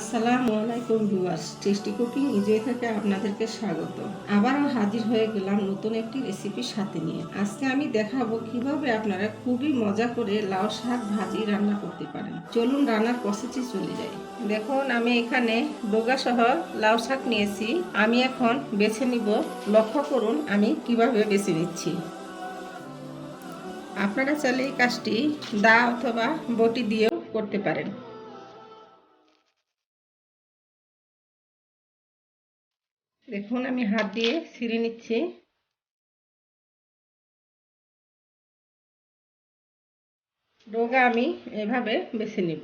আসসালামু আলাইকুম viewers, tasty cooking ইজয় থেকে আপনাদেরকে স্বাগত। আবারও হাজির হয়ে গেলাম নতুন একটি রেসিপির সাথে নিয়ে। আজকে আমি দেখাবো কীভাবে আপনারা খুবই মজা করে লাউ শাক ভাজি রান্না করতে পারেন। চলুন রান্নার প্রসেসে চলে যাই। দেখুন, আমি এখানে ডোগা সহ লাউ শাক নিয়েছি। আমি এখন বেছে নিব, লক্ষ্য করুন আমি কীভাবে বেছে নিচ্ছি। আপনারা চাইলে এই কাজটি দা অথবা বটি দিয়েও করতে পারেন। দেখুন, আমি হাত দিয়ে ছিঁড়ে নিচ্ছি। ডোগা আমি এভাবে বেছে নিব।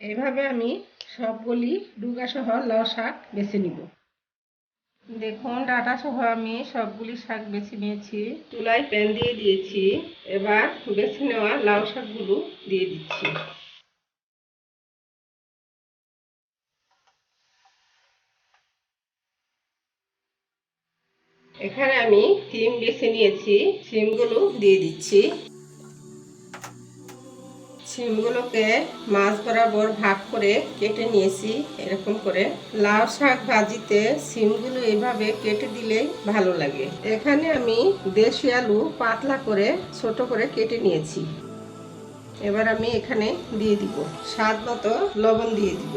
এভাবে আমি সবগুলি ডুগা সহ লাউ শাক বেছে নিব। দেখুন ডাটা সহ আমি সবগুলি শাক বেছে নিয়েছি। চুলায় প্যান দিয়ে দিয়েছি। এবার বেছে নেওয়া লাউ শাকগুলো দিয়ে দিচ্ছি। এখানে আমি সিম বেছে নিয়েছি। সিমগুলো দিয়ে দিচ্ছি। সিমগুলোকে মাছ বরাবর ভাগ করে কেটে নিয়েছি এরকম করে। লাউ শাক ভাজিতে সিমগুলো এভাবে কেটে দিলেই ভালো লাগে। এখানে আমি দেশি আলু পাতলা করে, ছোট করে কেটে নিয়েছি। এবার আমি এখানে দিয়ে দিব। স্বাদ মতো লবণ দিয়ে দিব।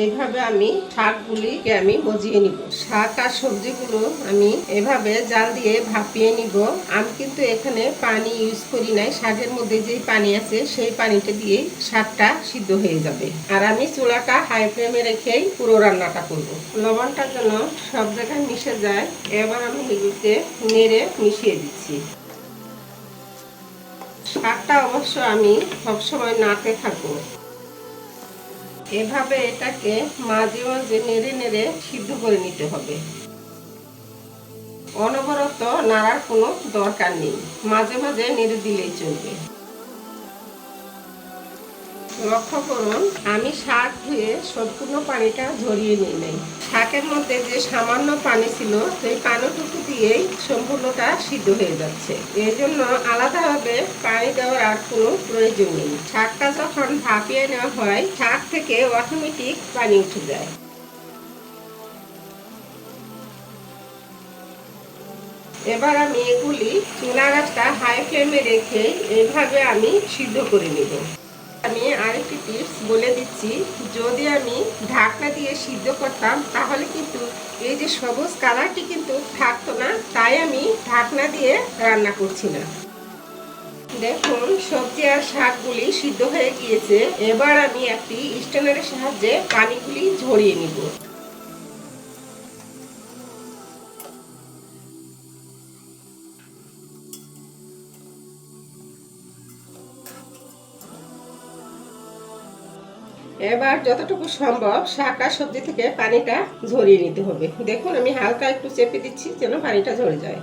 এইভাবে আমি শাকগুলিকে আমি মজিয়ে নিব। শাক আর সবজিগুলো আমি এভাবে জাল দিয়ে ভাপিয়ে নিব। আমি কিন্তু এখানে পানি ইউজ করি নাই। শাকের মধ্যে যেই পানি আছে, সেই পানিটা দিয়ে শাকটা সিদ্ধ হয়ে যাবে। আর আমি চুলাটা হাই ফ্লেমে রেখেই পুরো রান্নাটা করব। লবণটা যেন সব জায়গায় মিশে যায়, এবার আমি এগুলোকে নেড়ে মিশিয়ে দিচ্ছি। শাকটা অবশ্য আমি সবসময় নাড়তে থাকব। এভাবে এটাকে মাঝে মাঝে নেড়ে নেড়ে সিদ্ধ করে নিতে হবে। অনবরত নাড়ার কোনো দরকার নেই। মাঝে মাঝে নেড়ে দিলেই চলবে। লক্ষ্য করুন, আমি শাক ধুয়ে সম্পূর্ণ পানিটা ঝরিয়ে নিই নাই। শাকের মধ্যে যে সামান্য পানি ছিল, সেই পানিটুকু দিয়েই সম্পূর্ণটা সিদ্ধ হয়ে যাচ্ছে। এই জন্য আলাদাভাবে পানি দেওয়ার আর কোনো প্রয়োজন নেই। শাকটা যখন ভাপিয়ে নেওয়া হয় শাক থেকে অটোমেটিক পানি উঠে যায়। এবার আমি এগুলি চুলা গাছটা হাই ফ্লেমে রেখে এইভাবে আমি সিদ্ধ করে নেব। আমি আরেকটি টিপস বলে দিচ্ছি। যদি আমি ঢাকনা দিয়ে সিদ্ধ করতাম, তাহলে কিন্তু এই যে সবুজ কালারটি কিন্তু থাকতো না, তাই আমি ঢাকনা দিয়ে রান্না করছি না দেখুন, সবজি আর শাকগুলি সিদ্ধ হয়ে গিয়েছে। এবার আমি একটি স্ট্যান্ডারের সাহায্যে পানিগুলি ঝরিয়ে নিব। এবার যতটুকু সম্ভব শাক আর সবজি থেকে পানিটা ঝরিয়ে নিতে হবে। দেখুন, আমি হালকা একটু চেপে দিচ্ছি যেন পানিটা ঝরে যায়।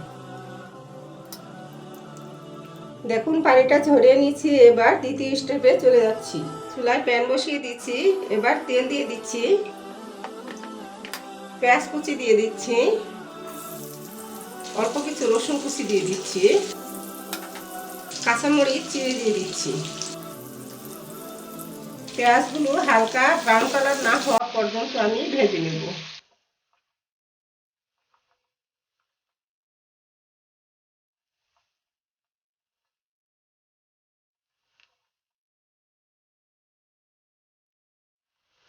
দেখুন, পানিটা ঝরিয়ে নিচ্ছি এবার দ্বিতীয় স্টেপে চলে যাচ্ছি। চুলায় প্যান বসিয়ে দিচ্ছি। এবার তেল দিয়ে দিচ্ছি। পেঁয়াজ কুচি দিয়ে দিচ্ছি। অল্প কিছু রসুন কুচি দিয়ে দিচ্ছি। কাঁচামরিচ চিড়ে দিয়ে দিচ্ছি। পেঁয়াজগুলো হালকা ব্রাউন কালার না হওয়া পর্যন্ত আমি ভেজে নেব।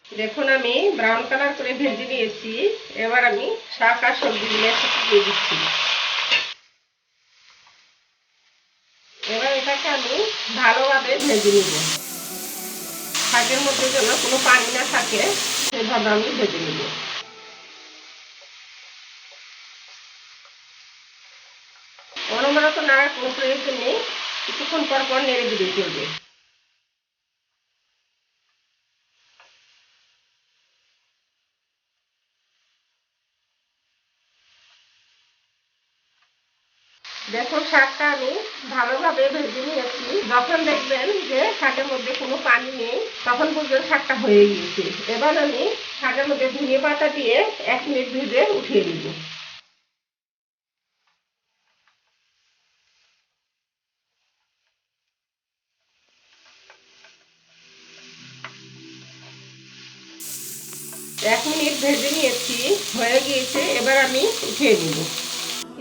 দেখুন, আমি ব্রাউন কালার করে ভেজে নিয়েছি। এবার আমি শাক আর একসাথে দিয়ে দিচ্ছি। এবার এটাকে আমি ভালোভাবে ভেজে নিব। শাকের মধ্যে যেন কোনো পানি না থাকে, সেভাবে আমি ভেজে নেব। অনবরত নাড়ার কোনো প্রয়োজন নেই। কিছুক্ষণ পর পর নেড়ে দিলে চলবে। দেখুন শাকটা আমি ভালোভাবে ভেজে নিয়েছি। যখন দেখবেন যে শাকের মধ্যে কোনো পানি নেই, তখন বুঝবেন শাকটা হয়ে গিয়েছে। এবার আমি শাকের মধ্যে ধনিয়া পাতা দিয়ে এক মিনিট ভেজে উঠিয়ে দিব এক মিনিট ভেজে নিয়েছি, হয়ে গিয়েছে। এবার আমি উঠিয়ে দিব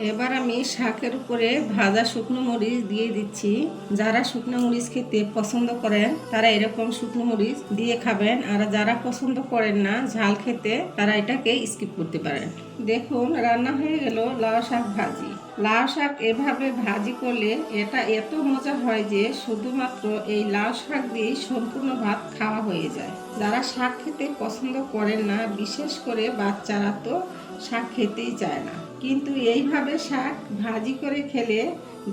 এবার আমি শাকের উপরে ভাজা শুকনো মরিচ দিয়ে দিচ্ছি। যারা শুকনো মরিচ খেতে পছন্দ করেন, তারা এরকম শুকনো মরিচ দিয়ে খাবেন। আর যারা পছন্দ করেন না, ঝাল খেতে, তারা এটাকে স্কিপ করতে পারেন। দেখুন, রান্না হয়ে গেল লাউ শাক ভাজি। লাউ শাক এভাবে ভাজি করলে এটা এত মজা হয় যে শুধুমাত্র এই লাউ শাক দিয়েই সম্পূর্ণ ভাত খাওয়া হয়ে যায়। যারা শাক খেতে পছন্দ করেন না, বিশেষ করে বাচ্চারা তো শাক খেতেই চায় না। কিন্তু এইভাবে শাক ভাজি করে খেলে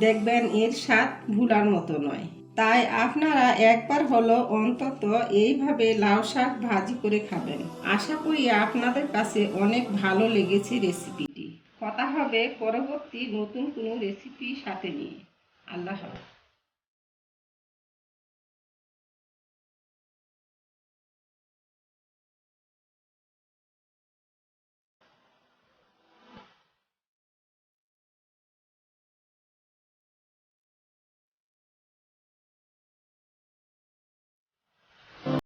দেখবেন এর স্বাদ ভুলার মতো নয়। তাই আপনারা একবার হলো অন্তত এইভাবে লাউ শাক ভাজি করে খাবেন। আশা করি আপনাদের কাছে অনেক ভালো লেগেছে রেসিপিটি। কথা হবে পরবর্তী নতুন কোনো রেসিপির সাথে নিয়ে। আল্লাহ হাফেজ।